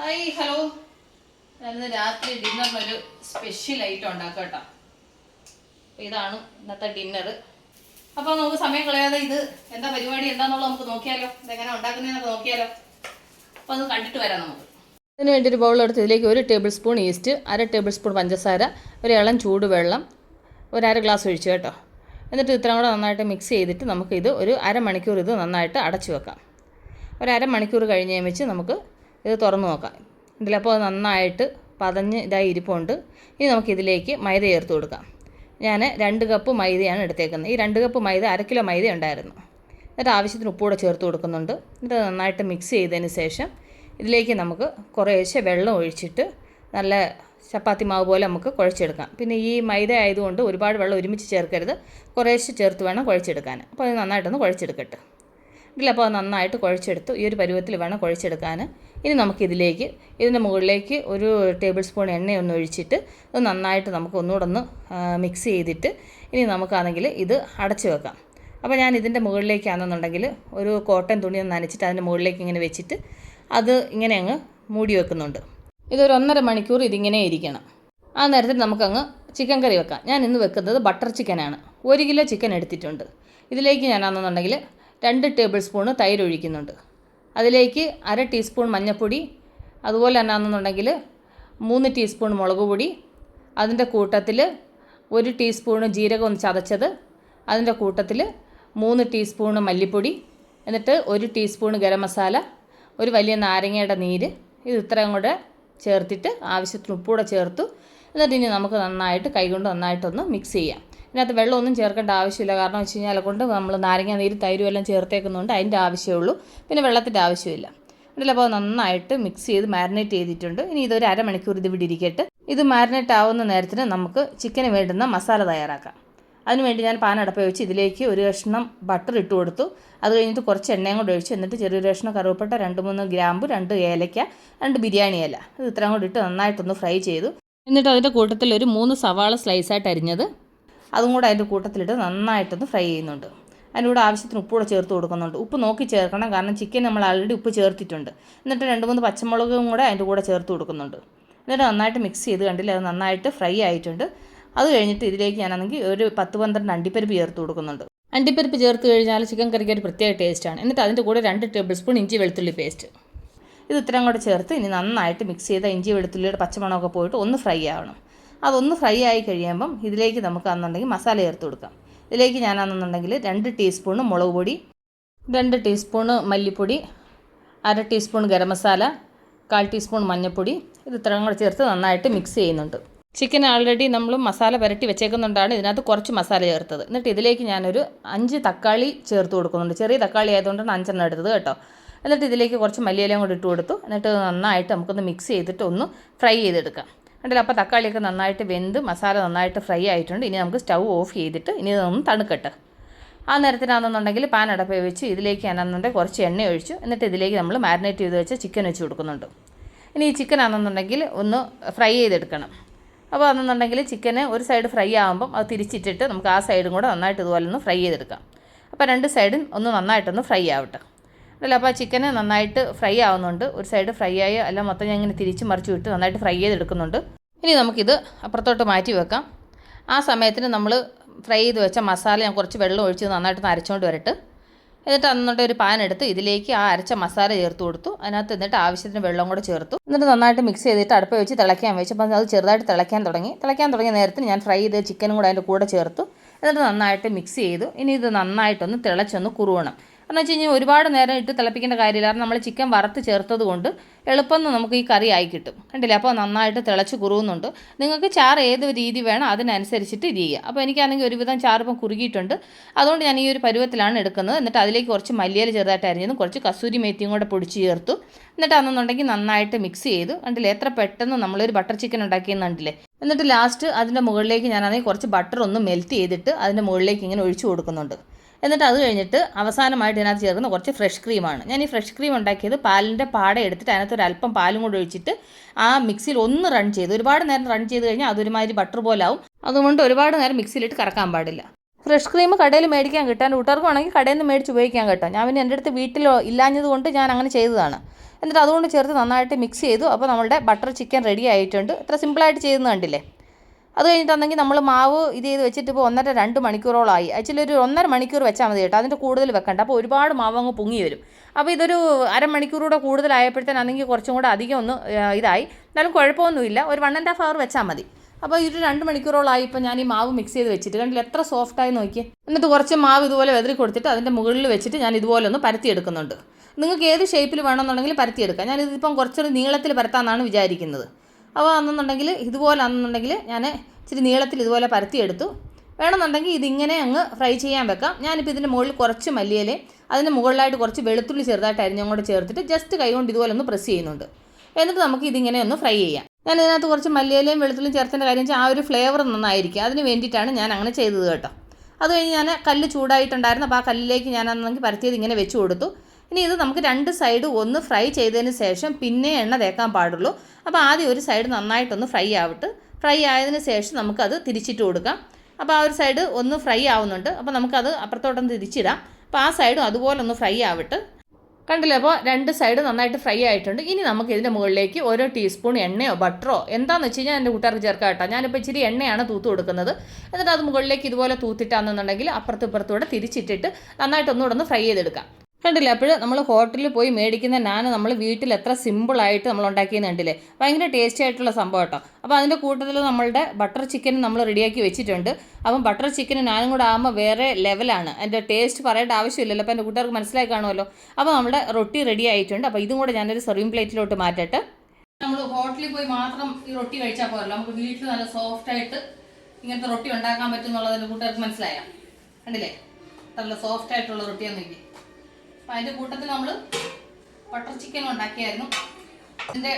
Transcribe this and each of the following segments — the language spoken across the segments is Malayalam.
ഹായ് ഹലോ ഇന്ന് രാത്രി ഡിന്നറിനൊരു സ്പെഷ്യൽ ഐറ്റം ഉണ്ടാക്കാം കേട്ടോ. ഇതാണ് ഇന്നത്തെ ഡിന്നർ അപ്പോൾ നമുക്ക് സമയം കളയാതെ ഇത് എന്താ പരിപാടി എന്താണെന്നുള്ളത് നമുക്ക് നോക്കിയാലോ. ഇതെങ്ങനെ ഉണ്ടാക്കുന്നതെന്നൊക്കെ നോക്കിയാലോ. അപ്പോൾ അത് കണ്ടിട്ട് വരാം നമുക്ക്. അതിന് വേണ്ടി ഒരു ബൗൾ എടുത്ത് ഇതിലേക്ക് ഒരു ടേബിൾ സ്പൂൺ ഈസ്റ്റ് അര ടേബിൾ സ്പൂൺ പഞ്ചസാര ഒരു ഇളം ചൂടുവെള്ളം ഒരു അര ഗ്ലാസ് ഒഴിച്ചു കേട്ടോ. എന്നിട്ട് ഇത്രയും കൂടെ നന്നായിട്ട് മിക്സ് ചെയ്തിട്ട് നമുക്കിത് ഒരു അരമണിക്കൂർ ഇത് നന്നായിട്ട് അടച്ചു വെക്കാം. ഒരു അരമണിക്കൂർ കഴിഞ്ഞ് വെച്ച് നമുക്ക് ഇത് തുറന്ന് നോക്കാം. ഇതിലപ്പോൾ നന്നായിട്ട് പതഞ്ഞ് ഇതായി ഇരിപ്പുണ്ട്. ഇനി നമുക്കിതിലേക്ക് മൈദ ചേർത്ത് കൊടുക്കാം. ഞാൻ രണ്ട് കപ്പ് മൈദയാണ് എടുത്തേക്കുന്നത്. ഈ രണ്ട് കപ്പ് മൈദ അര കിലോ മൈദ ഉണ്ടായിരുന്നു. എന്നിട്ട് ആവശ്യത്തിന് ഉപ്പുകൂടെ ചേർത്ത് കൊടുക്കുന്നുണ്ട്. എന്നിട്ട് നന്നായിട്ട് മിക്സ് ചെയ്തതിന് ശേഷം ഇതിലേക്ക് നമുക്ക് കുറേശ്ശെ വെള്ളം ഒഴിച്ചിട്ട് നല്ല ചപ്പാത്തി മാവ് പോലെ നമുക്ക് കുഴച്ചെടുക്കാം. പിന്നെ ഈ മൈദ ആയതുകൊണ്ട് ഒരുപാട് വെള്ളം ഒരുമിച്ച് ചേർക്കരുത്. കുറേശ്ശെ ചേർത്ത് വേണം കുഴച്ചെടുക്കാൻ അപ്പോൾ അത് നന്നായിട്ടൊന്ന് കുഴച്ചെടുക്കട്ടെ. ഇതിലപ്പോൾ നന്നായിട്ട് കുഴച്ചെടുത്ത്. ഈ ഒരു പരുവത്തിൽ വേണം കുഴച്ചെടുക്കാൻ ഇനി നമുക്കിതിലേക്ക് ഇതിന്റെ മുകളിലേക്ക് ഒരു ടേബിൾ സ്പൂൺ എണ്ണയൊന്ന് ഒഴിച്ചിട്ട് അത് നന്നായിട്ട് നമുക്ക് ഒന്നുകൂടെ ഒന്ന് മിക്സ് ചെയ്തിട്ട് ഇനി നമുക്കാണെങ്കിൽ ഇത് അടച്ചു വെക്കാം. അപ്പോൾ ഞാൻ ഇതിന്റെ മുകളിലേക്കാണെന്നുണ്ടെങ്കിൽ ഒരു കോട്ടൺ തുണി ഒന്ന് നനച്ചിട്ട് അതിന്റെ മുകളിലേക്ക് ഇങ്ങനെ വെച്ചിട്ട് അത് ഇങ്ങനെ അങ്ങ് മൂടി വെക്കുന്നുണ്ട്. ഇതൊരു ഒന്നര മണിക്കൂർ ഇതിങ്ങനെ ഇരിക്കണം. ആ നേരത്തിൽ നമുക്കങ്ങ് ചിക്കൻ കറി വെക്കാം. ഞാൻ ഇന്ന് വെക്കുന്നത് ബട്ടർ ചിക്കനാണ് ഒരു കിലോ ചിക്കൻ എടുത്തിട്ടുണ്ട്. ഇതിലേക്ക് ഞാനാണെന്നുണ്ടെങ്കിൽ രണ്ട് ടേബിൾ സ്പൂണ് തൈര് ഒഴിക്കുന്നുണ്ട്. അതിലേക്ക് അര ടീസ്പൂൺ മഞ്ഞൾപ്പൊടി അതുപോലെ തന്നെ ആണെന്നുണ്ടെങ്കിൽ മൂന്ന് ടീസ്പൂൺ മുളക് പൊടി അതിന്റെ കൂട്ടത്തിൽ ഒരു ടീസ്പൂണ് ജീരകം ഒന്ന് ചതച്ചത് അതിന്റെ കൂട്ടത്തിൽ മൂന്ന് ടീസ്പൂണ് മല്ലിപ്പൊടി എന്നിട്ട് ഒരു ടീസ്പൂൺ ഗരം മസാല ഒരു വലിയ നാരങ്ങയുടെ നീര് ഇത് ഇത്രയും കൂടെ ചേർത്തിട്ട് ആവശ്യത്തിന് ഉപ്പൂടെ ചേർത്തു. എന്നിട്ട് ഇനി നമുക്ക് നന്നായിട്ട് കൈകൊണ്ട് നന്നായിട്ടൊന്ന് മിക്സ് ചെയ്യാം. ഇതിനകത്ത് വെള്ളമൊന്നും ചേർക്കേണ്ട ആവശ്യമില്ല. കാരണം വെച്ച് കഴിഞ്ഞാൽ കൊണ്ട് നമ്മൾ നാരങ്ങ നീര് തൈരും എല്ലാം ചേർത്തേക്കുന്നുണ്ട് അതിന്റെ ആവശ്യമേ ഉള്ളൂ പിന്നെ വെള്ളത്തിന്റെ ആവശ്യമില്ല. ഇതിലപ്പോൾ നന്നായിട്ട് മിക്സ് ചെയ്ത് മാരിനേറ്റ് ചെയ്തിട്ടുണ്ട്. ഇനി ഇതൊരു അരമണിക്കൂർ ഇത് ഇവിടെ ഇരിക്കട്ടെ ഇത് മാരിനേറ്റ് ആവുന്ന നേരത്തിന് നമുക്ക് ചിക്കന് വേണ്ടുന്ന മസാല തയ്യാറാക്കാം. അതിനുവേണ്ടി ഞാൻ പാൻ അടപ്പ് വെച്ച് ഇതിലേക്ക് ഒരു കഷ്ണം ബട്ടർ ഇട്ട് കൊടുത്തു. അത് കഴിഞ്ഞിട്ട് കുറച്ച് എണ്ണയും കൂടെ ഒഴിച്ച് എന്നിട്ട് ചെറിയൊരു കഷ്ണം കറുവപ്പട്ട രണ്ട് മൂന്ന് ഗ്രാമ്പ് രണ്ട് ഏലയ്ക്ക രണ്ട് ബിരിയാണി ഇല. ഇത് ഇത്രയും കൂടി ഇട്ട് നന്നായിട്ടൊന്ന് ഫ്രൈ ചെയ്തു. എന്നിട്ട് അതിന്റെ കൂട്ടത്തിൽ ഒരു മൂന്ന് സവാള സ്ലൈസായിട്ട് അരിഞ്ഞത് അതും കൂടെ അതിന്റെ കൂട്ടത്തിലിട്ട് നന്നായിട്ടൊന്ന് ഫ്രൈ ചെയ്യുന്നുണ്ട്. അതിന്റെ കൂടെ ആവശ്യത്തിന് ഉപ്പ് കൂടെ ചേർത്ത് കൊടുക്കുന്നുണ്ട്. ഉപ്പ് നോക്കി ചേർക്കണം. കാരണം ചിക്കൻ നമ്മൾ ആൾറെഡി ഉപ്പ് ചേർത്തിട്ടുണ്ട്. എന്നിട്ട് രണ്ട് മൂന്ന് പച്ചമുളകും കൂടെ അതിന്റെ കൂടെ ചേർത്ത് കൊടുക്കുന്നുണ്ട്. എന്നിട്ട് നന്നായിട്ട് മിക്സ് ചെയ്ത് കണ്ടില്ല അത് നന്നായിട്ട് ഫ്രൈ ആയിട്ടുണ്ട്. അത് കഴിഞ്ഞിട്ട് ഇതിലേക്ക് ഞാനാണെങ്കിൽ ഒരു പത്ത് പന്ത്രണ്ട് അണ്ടിപ്പരിപ്പ് ചേർത്ത് കൊടുക്കുന്നുണ്ട്. അണ്ടിപ്പരിപ്പ് ചേർത്ത് കഴിഞ്ഞാൽ ചിക്കൻ കറിക്ക് ഒരു പ്രത്യേക ടേസ്റ്റാണ് എന്നിട്ട് അതിന്റെ കൂടെ രണ്ട് ടേബിൾ സ്പൂൺ ഇഞ്ചി വെളുത്തുള്ളി പേസ്റ്റ് ഇത് ഇത്രയും കൂടെ ചേർത്ത് ഇനി നന്നായിട്ട് മിക്സ് ചെയ്ത ഇഞ്ചി വെളുത്തുള്ളിയുടെ പച്ചമണമൊക്കെ പോയിട്ട് ഒന്ന് ഫ്രൈ ആവണം. അതൊന്ന് ഫ്രൈ ആയി കഴിയുമ്പം ഇതിലേക്ക് നമുക്ക് അന്നുണ്ടെങ്കിൽ മസാല ചേർത്ത് കൊടുക്കാം. ഇതിലേക്ക് ഞാനാണെന്നുണ്ടെങ്കിൽ രണ്ട് ടീസ്പൂണ് മുളക് പൊടി രണ്ട് ടീസ്പൂണ് മല്ലിപ്പൊടി അര ടീസ്പൂൺ ഗരം മസാല കാൽ ടീസ്പൂൺ മഞ്ഞൾപ്പൊടി ഇത് ഇത്രയും കൂടെ ചേർത്ത് നന്നായിട്ട് മിക്സ് ചെയ്യുന്നുണ്ട്. ചിക്കൻ ആൾറെഡി നമ്മൾ മസാല പുരട്ടി വെച്ചേക്കുന്നുണ്ടാണ്. ഇതിനകത്ത് കുറച്ച് മസാല ചേർത്തത്. എന്നിട്ട് ഇതിലേക്ക് ഞാനൊരു അഞ്ച് തക്കാളി ചേർത്ത് കൊടുക്കുന്നുണ്ട്. ചെറിയ തക്കാളി ആയതുകൊണ്ടാണ് അഞ്ചെണ്ണം എടുത്തത് കേട്ടോ. എന്നിട്ട് ഇതിലേക്ക് കുറച്ച് മല്ലിയിലയും കൂടി ഇട്ട് കൊടുത്തു. എന്നിട്ട് നന്നായിട്ട് നമുക്കൊന്ന് മിക്സ് ചെയ്തിട്ട് ഒന്ന് ഫ്രൈ ചെയ്തെടുക്കാം. കണ്ടില്ല അപ്പോൾ തക്കാളിയൊക്കെ നന്നായിട്ട് വെന്ത് മസാല നന്നായിട്ട് ഫ്രൈ ആയിട്ടുണ്ട്. ഇനി നമുക്ക് സ്റ്റൗ ഓഫ് ചെയ്തിട്ട് ഇനി ഇതൊന്ന് തണുക്കട്ടെ. ആ നേരത്തിനാണെന്നുണ്ടെങ്കിൽ പാൻ അടപ്പ് വെച്ച് ഇതിലേക്ക് ആണെന്നുണ്ടെങ്കിൽ കുറച്ച് എണ്ണ ഒഴിച്ചു എന്നിട്ട് ഇതിലേക്ക് നമ്മൾ മാരിനേറ്റ് ചെയ്ത് വെച്ച ചിക്കൻ വെച്ച് കൊടുക്കുന്നുണ്ട്. ഇനി ഈ ചിക്കൻ ആണെന്നുണ്ടെങ്കിൽ ഒന്ന് ഫ്രൈ ചെയ്തെടുക്കണം. അപ്പോൾ അതെന്നുണ്ടെങ്കിൽ ചിക്കന് ഒരു സൈഡ് ഫ്രൈ ആകുമ്പം അത് തിരിച്ചിട്ടിട്ട് നമുക്ക് ആ സൈഡും കൂടെ നന്നായിട്ട് ഇതുപോലെ ഒന്ന് ഫ്രൈ ചെയ്തെടുക്കാം. അപ്പോൾ രണ്ട് സൈഡും ഒന്ന് നന്നായിട്ടൊന്ന് ഫ്രൈ ആവട്ടെ. അല്ല അപ്പോൾ ആ ചിക്കന് നന്നായിട്ട് ഫ്രൈ ആവുന്നുണ്ട്. ഒരു സൈഡ് ഫ്രൈ ആയി അല്ല മൊത്തം ഞാൻ ഇങ്ങനെ തിരിച്ച് മറിച്ചു വിട്ട് നന്നായിട്ട് ഫ്രൈ ചെയ്തെടുക്കുന്നുണ്ട്. ഇനി നമുക്കിത് അപ്പുറത്തോട്ട് മാറ്റി വെക്കാം. ആ സമയത്തിന് നമ്മൾ ഫ്രൈ ചെയ്ത് വെച്ച മസാല ഞാൻ കുറച്ച് വെള്ളം ഒഴിച്ച് നന്നായിട്ട് അരച്ചുകൊണ്ട് വരട്ട്. എന്നിട്ട് അന്നിട്ട് ഒരു പാൻ എടുത്ത് ഇതിലേക്ക് ആ അരച്ച മസാല ചേർത്ത് കൊടുത്തു. അതിനകത്ത് എന്നിട്ട് ആവശ്യത്തിന് വെള്ളം കൂടെ ചേർത്തു. എന്നിട്ട് നന്നായിട്ട് മിക്സ് ചെയ്തിട്ട് അടുപ്പ് വെച്ച് തിളയ്ക്കാൻ വെച്ചു. അപ്പം അത് ചെറുതായിട്ട് തിളയ്ക്കാൻ തുടങ്ങി. തിളയ്ക്കാൻ തുടങ്ങിയ നേരത്തിന് ഞാൻ ഫ്രൈ ചെയ്ത് ചിക്കനും കൂടെ അതിന്റെ കൂടെ ചേർത്തു. എന്നിട്ട് നന്നായിട്ട് മിക്സ് ചെയ്തു. ഇനി ഇത് നന്നായിട്ടൊന്ന് തിളച്ചൊന്ന് കുറുവണം. കാരണം വെച്ച് കഴിഞ്ഞാൽ ഒരുപാട് നേരം ഇട്ട് തിളപ്പിക്കേണ്ട കാര്യമില്ല. കാരണം നമ്മൾ ചിക്കൻ വറുത്ത് ചേർത്തത് കൊണ്ട് എളുപ്പം നമുക്ക് ഈ കറി ആയി കിട്ടും. കണ്ടില്ലേ? അപ്പോൾ നന്നായിട്ട് തിളച്ച് കുറുകുന്നുണ്ട്. നിങ്ങൾക്ക് ചാറ് ഏത് രീതി വേണം അതിനനുസരിച്ചിട്ട് ഇത് ചെയ്യുക. അപ്പോൾ എനിക്കാണെങ്കിൽ ഒരുവിധം ചാറ് ഇപ്പം കുറുകിയിട്ടുണ്ട്. അതുകൊണ്ട് ഞാൻ ഈ ഒരു പരുവത്തിലാണ് എടുക്കുന്നത്. എന്നിട്ട് അതിലേക്ക് കുറച്ച് മല്ലിയില ചെറുതായിട്ട് അരിഞ്ഞതും കുറച്ച് കസൂരി മേത്തിയും കൂടെ പൊടിച്ച് ചേർത്തു. എന്നിട്ട് അന്നുണ്ടെങ്കിൽ നന്നായിട്ട് മിക്സ് ചെയ്തു. കണ്ടില്ലേ? എത്ര പെട്ടെന്ന് നമ്മളൊരു ബട്ടർ ചിക്കൻ ഉണ്ടാക്കിയെന്ന് കണ്ടില്ലേ? എന്നിട്ട് ലാസ്റ്റ് അതിന്റെ മുകളിലേക്ക് ഞാനാണെങ്കിൽ കുറച്ച് ബട്ടർ ഒന്ന് മെൽറ്റ് ചെയ്തിട്ട് അതിന്റെ മുകളിലേക്ക് ഇങ്ങനെ ഒഴിച്ചു കൊടുക്കുന്നുണ്ട്. എന്നിട്ട് അത് കഴിഞ്ഞിട്ട് അവസാനമായിട്ട് ഇതിനകത്ത് ചേർക്കുന്ന കുറച്ച് ഫ്രഷ് ക്രീമാണ് ഞാൻ ഈ ഫ്രഷ് ക്രീം ഉണ്ടാക്കിയത് പാലിന്റെ പാട എടുത്തിട്ട് അതിനകത്ത് ഒരു അല്പം പാലും കൂടി ഒഴിച്ചിട്ട് ആ മിക്സിയിൽ ഒന്ന് റൺ ചെയ്ത് ഒരുപാട് നേരം റൺ ചെയ്ത് കഴിഞ്ഞാൽ അതൊരുമാതിരി ബട്ടർ പോലെ ആവും. അതുകൊണ്ട് ഒരുപാട് നേരം മിക്സിയിലിട്ട് കറക്കാൻ പാടില്ല. ഫ്രഷ് ക്രീം കടയിൽ മേടിക്കാൻ കിട്ടാൻ കൂട്ടുകാർക്കാണെങ്കിൽ കടയിൽ നിന്ന് മേടിച്ച് ഉപയോഗിക്കാൻ കേട്ടോ. ഞാൻ പിന്നെ എന്റെ അടുത്ത് വീട്ടിൽ ഇല്ലാഞ്ഞത് കൊണ്ട് ഞാൻ അങ്ങനെ ചെയ്തതാണ്. എന്നിട്ട് അതുകൊണ്ട് ചേർത്ത് നന്നായിട്ട് മിക്സ് ചെയ്തു. അപ്പോൾ നമ്മുടെ ബട്ടർ ചിക്കൻ റെഡി ആയിട്ടുണ്ട്. ഇത്ര സിമ്പിളായിട്ട് ചെയ്യുന്നത് കണ്ടില്ലേ? അത് കഴിഞ്ഞിട്ടുണ്ടെങ്കിൽ നമ്മൾ മാവ് ഇത് ചെയ്ത് വെച്ചിട്ട് ഇപ്പോൾ ഒന്നര രണ്ട് മണിക്കൂറോളമായി ആക്ച്വലി ഒരു ഒന്നര മണിക്കൂർ വെച്ചാൽ മതി കേട്ടോ. അതിന്റെ കൂടുതൽ വെക്കണ്ട. അപ്പോൾ ഒരുപാട് മാവ് അങ്ങ് പൊങ്ങി വരും. അപ്പോൾ ഇതൊരു അരമണിക്കൂറൂടെ കൂടുതലായപ്പോഴത്തേനാണെങ്കിൽ കുറച്ചും കൂടെ അധികം ഒന്ന് ഇതായി. എന്നാലും കുഴപ്പമൊന്നുമില്ല. ഒരു വൺ ആൻഡ് ഹാഫ് അവർ വെച്ചാൽ മതി. അപ്പോൾ ഇത് രണ്ട് മണിക്കൂറോളായി ഇപ്പോൾ ഞാൻ ഈ മാവ് മിക്സ് ചെയ്ത് വെച്ചിട്ട്. കണ്ടില്ല എത്ര സോഫ്റ്റായി നോക്കി എന്നിട്ട് കുറച്ച് മാവ് ഇതുപോലെ വെതറി കൊടുത്തിട്ട് അതിന്റെ മുകളിൽ വെച്ചിട്ട് ഞാൻ ഇതുപോലെ ഒന്ന് പരത്തി പരത്തിയെടുക്കുന്നുണ്ട് നിങ്ങൾക്ക് ഏത് ഷേപ്പിൽ വേണമെന്നുണ്ടെങ്കിൽ പരത്തിയെടുക്കാം ഞാനിതിപ്പം കുറച്ചൊരു നീളത്തിൽ പരത്താമെന്നാണ് വിചാരിക്കുന്നത്. അപ്പോൾ അന്നെന്നുണ്ടെങ്കിൽ ഇതുപോലെ അന്നെന്നുണ്ടെങ്കിൽ ഞാൻ ഇച്ചിരി നീളത്തിൽ ഇതുപോലെ പരത്തിയെടുത്തു. വേണമെന്നുണ്ടെങ്കിൽ ഇതിങ്ങനെ അങ്ങ് ഫ്രൈ ചെയ്യാൻ വെക്കാം. ഞാനിപ്പോൾ ഇതിന്റെ മുകളിൽ കുറച്ച് മല്ലിയില അതിന്റെ മുകളിലായിട്ട് കുറച്ച് വെളുത്തുള്ളി ചെറുതായിട്ട് അരിഞ്ഞും കൂടെ ചേർത്തിട്ട് ജസ്റ്റ് കൈകൊണ്ട് ഇതുപോലെ ഒന്ന് പ്രസ് ചെയ്യുന്നുണ്ട്. എന്നിട്ട് നമുക്ക് ഇതിങ്ങനെ ഒന്ന് ഫ്രൈ ചെയ്യാം. ഞാൻ ഇതിനകത്ത് കുറച്ച് മല്ലിയിലയും വെളുത്തുള്ളിയും ചേർത്തതിന്റെ കാര്യം വെച്ചാൽ ആ ഒരു ഫ്ലേവർ നന്നായിരിക്കും. അതിന് വേണ്ടിയിട്ടാണ് ഞാൻ അങ്ങനെ ചെയ്തത് കേട്ടോ. അത് കഴിഞ്ഞ് ഞാൻ കല്ല് ചൂടായിട്ടുണ്ടായിരുന്നു. അപ്പോൾ ആ കല്ലിലേക്ക് ഞാൻ അന്നെങ്കിൽ പരത്തിയത് ഇങ്ങനെ വെച്ച് കൊടുത്തു. ഇനി ഇത് നമുക്ക് രണ്ട് സൈഡ് ഒന്ന് ഫ്രൈ ചെയ്തതിന് ശേഷം പിന്നെ എണ്ണ തേക്കാൻ പാടുള്ളൂ. അപ്പോൾ ആദ്യം ഒരു സൈഡ് നന്നായിട്ടൊന്ന് ഫ്രൈ ആവട്ടെ. ഫ്രൈ ആയതിന് ശേഷം നമുക്കത് തിരിച്ചിട്ട് കൊടുക്കാം. അപ്പോൾ ആ ഒരു സൈഡ് ഒന്ന് ഫ്രൈ ആവുന്നുണ്ട്. അപ്പോൾ നമുക്കത് അപ്പുറത്തോട്ടൊന്ന് തിരിച്ചിടാം. അപ്പോൾ ആ സൈഡും അതുപോലെ ഒന്ന് ഫ്രൈ ആവട്ടെ. കണ്ടില്ലേ? അപ്പോൾ രണ്ട് സൈഡ് നന്നായിട്ട് ഫ്രൈ ആയിട്ടുണ്ട്. ഇനി നമുക്ക് ഇതിന്റെ മുകളിലേക്ക് ഓരോ ടീസ്പൂൺ എണ്ണയോ ബട്ടറോ എന്താണെന്ന് വെച്ച് കഴിഞ്ഞാൽ എന്റെ കൂട്ടുകാർക്ക് ചേർക്കാം കേട്ടോ ഞാനിപ്പോൾ ഇച്ചിരി എണ്ണയാണ് തൂത്ത് കൊടുക്കുന്നത്. എന്നിട്ട് അത് മുകളിലേക്ക് ഇതുപോലെ തൂത്തിട്ടാണെന്നുണ്ടെങ്കിൽ അപ്പുറത്തും ഇപ്പുറത്തൂടെ തിരിച്ചിട്ടിട്ട് നന്നായിട്ട് ഒന്നുകൂടെ ഒന്ന് ഫ്രൈ ചെയ്തെടുക്കാം. കണ്ടില്ലേ? അപ്പോൾ നമ്മൾ ഹോട്ടലിൽ പോയി മേടിക്കുന്ന നാൻ നമ്മൾ വീട്ടിൽ എത്ര സിമ്പിളായിട്ട് നമ്മൾ ഉണ്ടാക്കിയെന്ന് കണ്ടില്ലേ? ഭയങ്കര ടേസ്റ്റി ആയിട്ടുള്ള സംഭവം കേട്ടോ. അപ്പോൾ അതിന്റെ കൂട്ടത്തിൽ നമ്മളുടെ ബട്ടർ ചിക്കൻ നമ്മൾ റെഡിയാക്കി വെച്ചിട്ടുണ്ട്. അപ്പം ബട്ടർ ചിക്കനും നാനും കൂടെ ആകുമ്പോൾ വേറെ ലെവലാണ്. അതിന്റെ ടേസ്റ്റ് പറയേണ്ട ആവശ്യമില്ലല്ലോ. അപ്പോൾ എന്റെ കൂട്ടുകാർക്ക് മനസ്സിലായി കാണുമല്ലോ. അപ്പോൾ നമ്മുടെ റൊട്ടി റെഡി ആയിട്ടുണ്ട്. അപ്പോൾ ഇതും കൂടെ ഞാനൊരു സെർവിങ് പ്ലേറ്റിലോട്ട് മാറ്റട്ടെ. നമ്മൾ ഹോട്ടലിൽ പോയി മാത്രം ഈ റൊട്ടി കഴിച്ചാൽ പോരല്ലോ. നമുക്ക് വീട്ടിൽ നല്ല സോഫ്റ്റ് ആയിട്ട് ഇങ്ങനത്തെ റൊട്ടി ഉണ്ടാക്കാൻ പറ്റും എന്നുള്ളത് എന്റെ കൂട്ടുകാർക്ക് മനസ്സിലായ? കണ്ടില്ലേ? നല്ല സോഫ്റ്റ് ആയിട്ടുള്ള റൊട്ടിയാന്ന് അപ്പം അതിന്റെ കൂട്ടത്തിൽ നമ്മൾ ബട്ടർ ചിക്കൻ ഉണ്ടാക്കിയായിരുന്നു. ഇതിന്റെ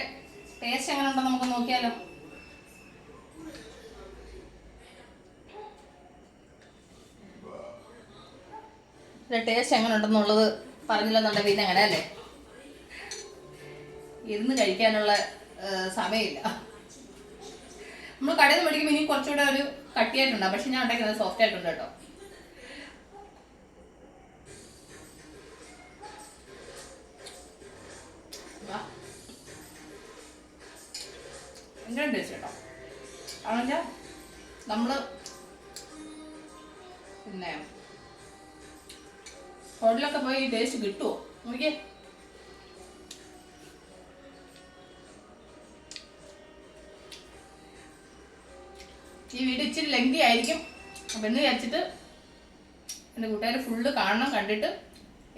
ടേസ്റ്റ് എങ്ങനെ ഉണ്ടോ നമുക്ക് നോക്കിയാലോ. ഇതിന്റെ ടേസ്റ്റ് എങ്ങനെ ഉണ്ടെന്നുള്ളത് പറഞ്ഞില്ലെന്നുണ്ടെങ്കിൽ പിന്നെ എങ്ങനെ അല്ലേ ഇരുന്ന് കഴിക്കാനുള്ള സമയമില്ല. നമ്മൾ കടയിൽ നിന്ന് മേടിക്കുമ്പോൾ ഇനി കുറച്ചുകൂടെ ഒരു കട്ടിയായിട്ടുണ്ടാവും പക്ഷെ ഞാൻ ഉണ്ടാക്കുന്നത് സോഫ്റ്റ് ആയിട്ടുണ്ട് കേട്ടോ. ഭയങ്കര ടേസ്റ്റ് കേട്ടോ. കാരണം നമ്മൾ പിന്നെ ഹോട്ടലൊക്കെ പോയി ടേസ്റ്റ് കിട്ടുമോ നോക്കിയേ. ഈ വീട് ഇച്ചിരി ലെങ്തി ആയിരിക്കും. അപ്പം എന്ന് വിചാരിച്ചിട്ട് എന്റെ കൂട്ടുകാർ ഫുള്ള് കാണണം കണ്ടിട്ട്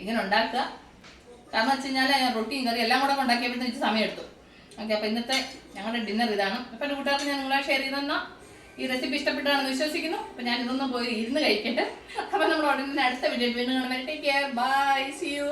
ഇങ്ങനെ ഉണ്ടാക്കുക. കാരണം വെച്ച് കഴിഞ്ഞാൽ റൊട്ടിയും കറി എല്ലാം കൂടെ ഉണ്ടാക്കിയപ്പോഴത്തേക്ക് സമയം എടുത്തു ഓക്കെ അപ്പോൾ ഇന്നത്തെ ഞങ്ങളുടെ ഡിന്നർ ഇതാണ്. അപ്പോൾ എന്റെ കൂട്ടുകാർക്ക് ഞാൻ നിങ്ങളെ ഷെയർ ചെയ്തെന്ന ഈ റെസിപ്പി ഇഷ്ടപ്പെട്ടാണെന്ന് വിശ്വസിക്കുന്നു. അപ്പോൾ ഞാൻ ഇതൊന്നും പോയി ഇരുന്ന് കഴിക്കട്ടെ. അപ്പോൾ നമ്മൾ ഉടനെ അടുത്ത വീഡിയോ വീണ്ടും കാണുമ്പോൾ take care bye see you